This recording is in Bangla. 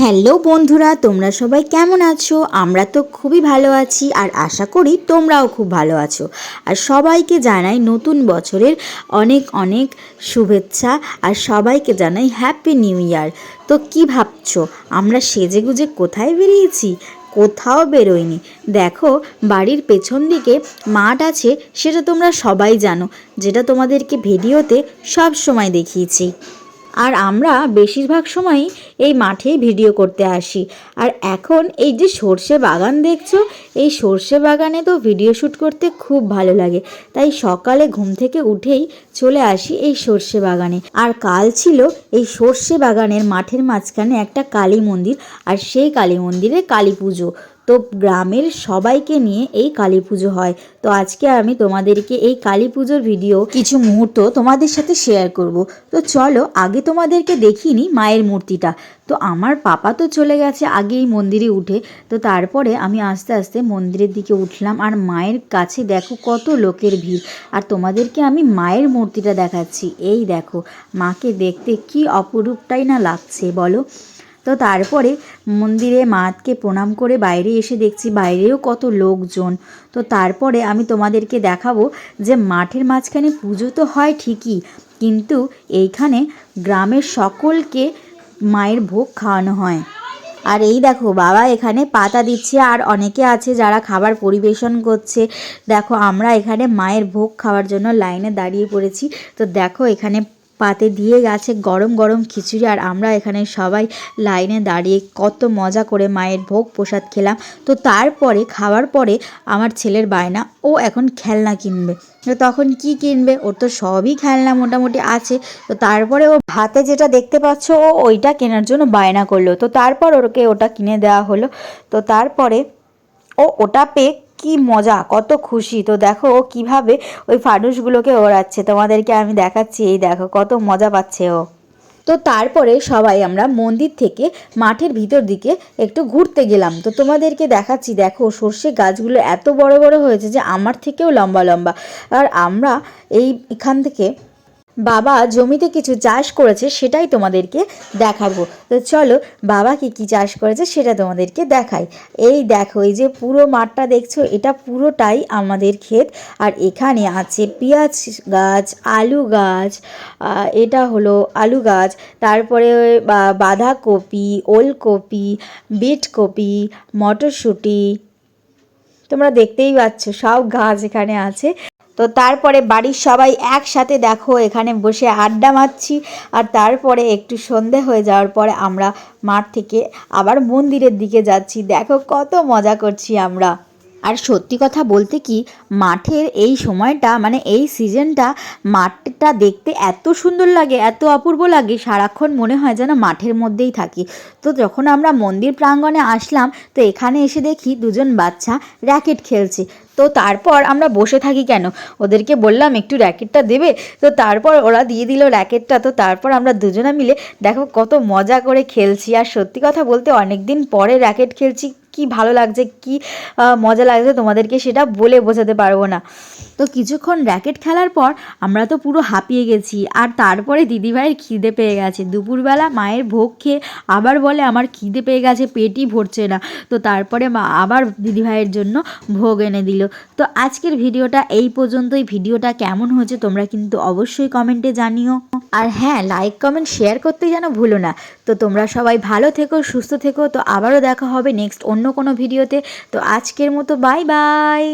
হ্যালো বন্ধুরা, তোমরা সবাই কেমন আছো? আমরা তো খুবই ভালো আছি আর আশা করি তোমরাও খুব ভালো আছো। আর সবাইকে জানাই নতুন বছরের অনেক অনেক শুভেচ্ছা আর সবাইকে জানাই হ্যাপি নিউ ইয়ার তো কি ভাবছ, আমরা সেজে গুজে কোথায় বেরিয়েছি? কোথাও বেরোয়নি দেখো, বাড়ির পেছন দিকে মাঠ আছে, সেটা তোমরা সবাই জানো, যেটা তোমাদেরকে ভিডিওতে সব সময় দেখিয়েছি। আর আমরা বেশিরভাগ সময়ই এই মাঠেই ভিডিও করতে আসি। আর এখন এই যে সর্ষে বাগান দেখছ, এই সর্ষে বাগানে তো ভিডিও শ্যুট করতে খুব ভালো লাগে। তাই সকালে ঘুম থেকে উঠেই চলে আসি এই সর্ষে বাগানে। আর কাল ছিল এই সর্ষে বাগানের মাঠের মাঝখানে একটা কালী মন্দির, আর সেই কালী মন্দিরে কালী পুজো। তো গ্রামের সবাইকে নিয়ে এই কালী পুজো হয়। তো আজকে আমি তোমাদেরকে এই কালী পুজোর ভিডিও কিছু মুহূর্ত তোমাদের সাথে শেয়ার করব। তো চলো, আগে তোমাদেরকে দেখিনি মায়ের মূর্তিটা। তো আমার পাপা তো চলে গেছে আগেই মন্দিরে উঠে। তো তারপরে আমি আস্তে আস্তে মন্দিরের দিকে উঠলাম আর মায়ের কাছে দেখো কত লোকের ভিড়। আর তোমাদেরকে আমি মায়ের মূর্তিটা দেখাচ্ছি। এই দেখো, মাকে দেখতে কি অপরূপটাই না লাগছে বলো? তো তারপরে মন্দিরে মাকে প্রণাম করে বাইরে এসে দেখছি বাইরেও কত লোকজন। তো তারপরে আমি তোমাদেরকে দেখাবো যে মাঠের মাঝখানে পুজো তো হয় ঠিকই, কিন্তু এইখানে গ্রামের সকলকে মায়ের ভোগ খাওয়ানো হয়। আর এই দেখো, বাবা এখানে পাতা দিচ্ছে আর অনেকে আছে যারা খাবার পরিবেশন করছে। দেখো, আমরা এখানে মায়ের ভোগ খাওয়ার জন্য লাইনে দাঁড়িয়ে পড়েছি। তো দেখো, এখানে পাতে দিয়ে গেছে গরম গরম খিচুড়ি আর আমরা এখানে সবাই লাইনে দাঁড়িয়ে কত মজা করে মায়ের ভোগ প্রসাদ খেলাম। তো তারপরে, খাওয়ার পরে আমার ছেলের বায়না, ও এখন খেলনা কিনবে। তো তখন কি কিনবে? ওর তো সবই খেলনা মোটামুটি আছে। তো তারপরে ও হাতে যেটা দেখতে পাচ্ছ, ও ওইটা কেনার জন্য বায়না করল। তো তারপর ওকে ওটা কিনে দেওয়া হলো। তো তারপরে ও ওটা পেয়ে কি মজা, কত খুশি। তো দেখো ও কীভাবে ওই ফানুসগুলোকে ওড়াচ্ছে। তোমাদেরকে আমি দেখাচ্ছি, এই দেখো কত মজা পাচ্ছে ও। তো তারপরে সবাই আমরা মন্দির থেকে মাঠের ভিতর দিকে একটু ঘুরতে গেলাম। তো তোমাদেরকে দেখাচ্ছি, দেখো সর্ষে গাছগুলো এত বড় বড় হয়েছে যে আমার থেকেও লম্বা লম্বা। আর আমরা এই এখান থেকে বাবা জমিতে কিছু চাষ করেছে সেটাই তোমাদেরকে দেখাবো। তো চলো, বাবা কি কি চাষ করেছে সেটা তোমাদেরকে দেখাই। এই দেখো, এই যে পুরো মাঠটা দেখছ, এটা পুরোটাই আমাদের ক্ষেত। আর এখানে আছে পেঁয়াজ গাছ, আলু গাছ এটা হলো আলু গাছ। তারপরে বাঁধাকপি, ওলকপি, বিটকপি, মটরশুঁটি, তোমরা দেখতেই পাচ্ছ সব গাছ এখানে আছে। তো তারপরে বাড়ির সবাই একসাথে দেখো, এখানে বসে আড্ডা মারছি। আর তারপরে একটু সন্ধে হয়ে যাওয়ার পরে আমরা মাঠ থেকে আবার মন্দিরের দিকে যাচ্ছি। দেখো কত মজা করছি আমরা। আর সত্যি কথা বলতে কি, মাঠের এই সময়টা মানে এই সিজনটা, মাঠটা দেখতে এত সুন্দর লাগে, এত অপূর্ব লাগে, সারাক্ষণ মনে হয় যেন মাঠের মধ্যেই থাকি। তো যখন আমরা মন্দির প্রাঙ্গণে আসলাম, তো এখানে এসে দেখি দুজন বাচ্চা র্যাকেট খেলছে। তো তারপর আমরা বসে থাকি কেন? ওদেরকে বললাম, একটু র্যাকেটটা দেবে? তো তারপর ওরা দিয়ে দিল র্যাকেটটা তো তারপর আমরা দুজনে মিলে, দেখো কত মজা করে খেলছি। আর সত্যি কথা বলতে অনেক দিন পরে র্যাকেট খেলছি কি ভালো লাগছে, কি মজা লাগছে তোমাদেরকে সেটা বলে বোঝাতে পারব না। তো কিছুক্ষণ র্যাকেট খেলার পর আমরা তো পুরো হাঁপিয়ে গেছি, আর তারপরে দিদিভাইয়ের খিদে পেয়ে গেছে। দুপুরবেলা মায়ের ভোগ খেয়ে আবার বলে, আমার খিদে পেয়ে গেছে, পেটই ভরছে না। তো তারপরে মা আবার দিদিভাইয়ের জন্য ভোগ এনে দিল। তো আজকের ভিডিওটা এই পর্যন্তই। ভিডিওটা কেমন হয়েছে তোমরা কিন্তু অবশ্যই কমেন্টে জানিও। আর হ্যাঁ লাইক কমেন্ট শেয়ার করতে যেন ভুলো না। তো তোমরা সবাই ভালো থেকো, সুস্থ থেকো। তো আবারও দেখা হবে নেক্সট অন্য কোনো ভিডিওতে। তো আজকের মতো বাই বাই।